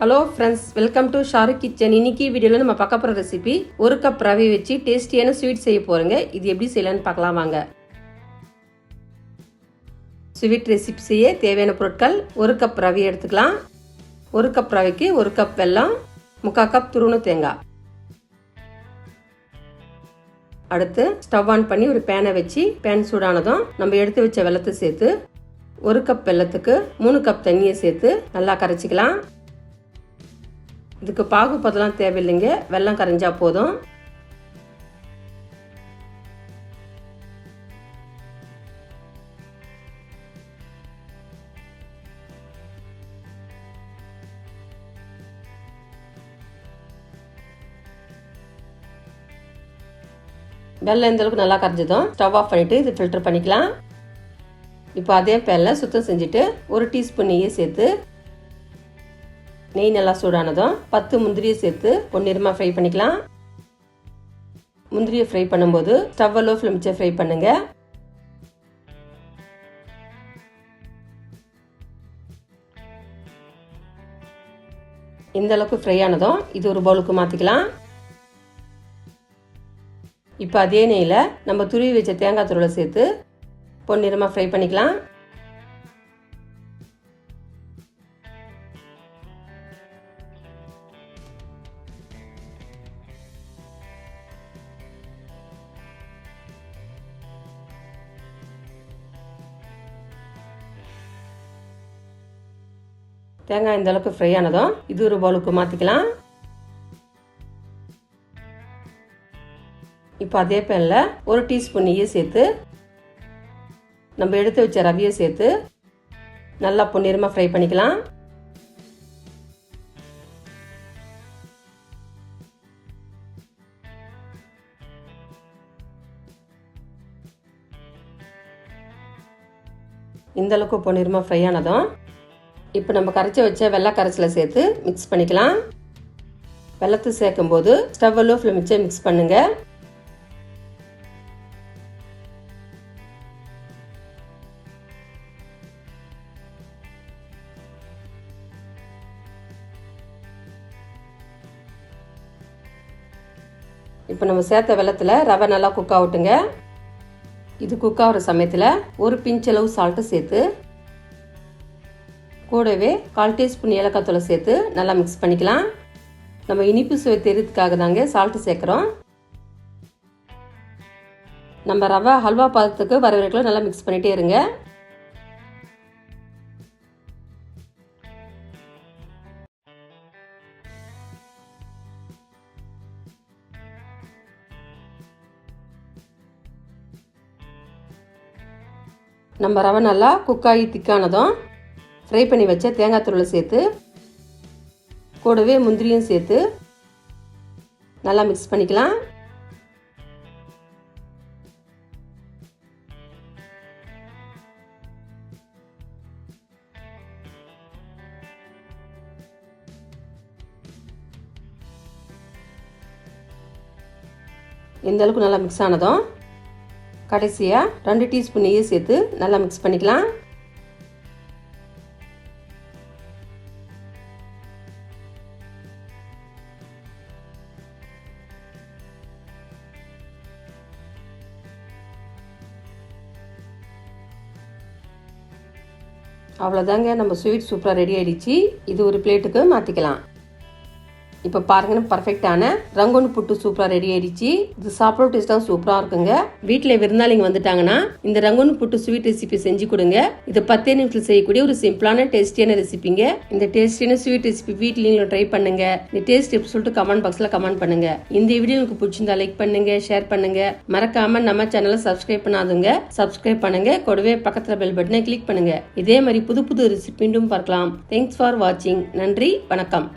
Hello friends welcome to Shahrukh kitchen இன்னைக்கு வீடியோவில் நம்ம பார்க்க போகிற ரெசிபி ஒரு கப் ரவை வச்சு டேஸ்டியான ஸ்வீட் செய்ய போகிறோங்க இது எப்படி செய்யலான்னு பார்க்கலாம் வாங்க. ஸ்வீட் ரெசிபி செய்ய தேவையான பொருட்கள் ஒரு கப் ரவி எடுத்துக்கலாம். ஒரு கப் ரவைக்கு ஒரு கப் வெல்லம் முக்கால் கப் துருணு தேங்காய். அடுத்து ஸ்டவ் ஆன் பண்ணி ஒரு பேனை வச்சு பேன் சூடானதும் நம்ம எடுத்து வச்ச வெள்ளத்தை சேர்த்து ஒரு கப் வெள்ளத்துக்கு மூணு கப் தண்ணியை சேர்த்து நல்லா கரைச்சிக்கலாம். இதுக்கு பாகு பதெல்லாம் தேவையில்லைங்க. வெள்ளம் கரைஞ்சா போதும். வெள்ளம் இந்த அளவுக்கு நல்லா கரைஞ்சதும் ஸ்டவ் ஆஃப் பண்ணிட்டு இது ஃபில்டர் பண்ணிக்கலாம். இப்போ அதே பேனில் சுத்தம் செஞ்சுட்டு ஒரு டீஸ்பூன் நெய்யை சேர்த்து நெய் நல்லா சூடானதும் பத்து முந்திரியை சேர்த்து பொன்னிறமாக ஃப்ரை பண்ணிக்கலாம். முந்திரியை ஃப்ரை பண்ணும்போது ஸ்டவ் லோ ஃப்ளேம் வச்சு ஃப்ரை பண்ணுங்க. இந்த அளவுக்கு ஃப்ரை ஆனதும் இது ஒரு பவுலுக்கு மாற்றிக்கலாம் இப்போ அதே நெய்யில் நம்ம துருவி வச்ச தேங்காய் துருளை சேர்த்து பொன்னிறமாக ஃப்ரை பண்ணிக்கலாம். தேங்காய் இந்த அளவுக்கு ஃப்ரை ஆனதும் இது ஒரு பவுலுக்கு மாற்றிக்கலாம் இப்போ அதே பேனில் ஒரு டீஸ்பூன் நெய்யை சேர்த்து நம்ம எடுத்து வச்ச ரவியை சேர்த்து நல்லா பொன்னிறமாக ஃப்ரை பண்ணிக்கலாம். இந்த அளவுக்கு பொன்னிறமாக ஃப்ரை ஆனதும் இப்போ நம்ம கரைச்சி வச்ச வெள்ளை கரைச்சலை சேர்த்து மிக்ஸ் பண்ணிக்கலாம். வெள்ளத்தை சேர்க்கும் போது ஸ்டவ் லோ ஃப்ளேம் வச்சு மிக்ஸ் பண்ணுங்கள் இப்போ நம்ம சேர்த்த வெள்ளத்தில் ரவை நல்லா குக் ஆகட்டுங்க இது குக் ஆகிற சமயத்தில் ஒரு பிஞ்ச் அளவு சால்ட்டு சேர்த்து கூடவே கால் டீஸ்பூன் ஏலக்காத்தூளை சேர்த்து நல்லா மிக்ஸ் பண்ணிக்கலாம். நம்ம இனிப்பு சுவை தெரியறதுக்காக தாங்க சால்ட்டு சேர்க்குறோம். நம்ம ரவை ஹல்வா பதத்துக்கு வர வரைக்கும் நல்லா மிக்ஸ் பண்ணிகிட்டே இருங்க. நம்ம ரவை நல்லா குக்காகி திக்கானதும் ஃப்ரை பண்ணி வச்ச தேங்காய் துருளை சேர்த்து கூடவே முந்திரியும் சேர்த்து நல்லா மிக்ஸ் பண்ணிக்கலாம். இந்த அளவுக்கு நல்லா மிக்ஸ் ஆனதும் கடைசியாக ரெண்டு டீஸ்பூன் நெய்யை சேர்த்து நல்லா மிக்ஸ் பண்ணிக்கலாம். அவ்வளோதாங்க நம்ம ஸ்வீட் சூப்பராக ரெடி ஆகிடுச்சு இது ஒரு பிளேட்டுக்கு மாற்றிக்கலாம் இப்போ பாருங்கன்னு பர்ஃபெக்டான ரங்கோன் புட்டு சூப்பராக ரெடி ஆயிடுச்சு. இது சாப்பிட டேஸ்ட்டாக சூப்பராக இருக்குங்க. வீட்டில் விருந்தாளிங்க வந்துட்டாங்கன்னா இந்த ரங்கோன் புட்டு ஸ்வீட் ரெசிபி செஞ்சு கொடுங்க. இது பத்தே நிமிஷத்தில் செய்யக்கூடிய ஒரு சிம்பிளான டேஸ்டியான ரெசிபிங்க இந்த டேஸ்டியான ஸ்வீட் ரெசிபி வீட்லேயும் ட்ரை பண்ணுங்க. இந்த டேஸ்ட் எப்படி சொல்லிட்டு கமெண்ட் பாக்ஸில் கமெண்ட் பண்ணுங்க. இந்த வீடியோ உங்களுக்கு பிடிச்சிருந்தா லைக் பண்ணுங்க ஷேர் பண்ணுங்க. மறக்காம நம்ம சேனலை சப்ஸ்கிரைப் பண்ணாதுங்க சப்ஸ்கிரைப் பண்ணுங்க. கூடவே பக்கத்தில் பெல் பட்டனை கிளிக் பண்ணுங்க. இதே மாதிரி புது புது ரெசிபி மீண்டும் பார்க்கலாம். தேங்க்ஸ் ஃபார் வாட்சிங் நன்றி வணக்கம்.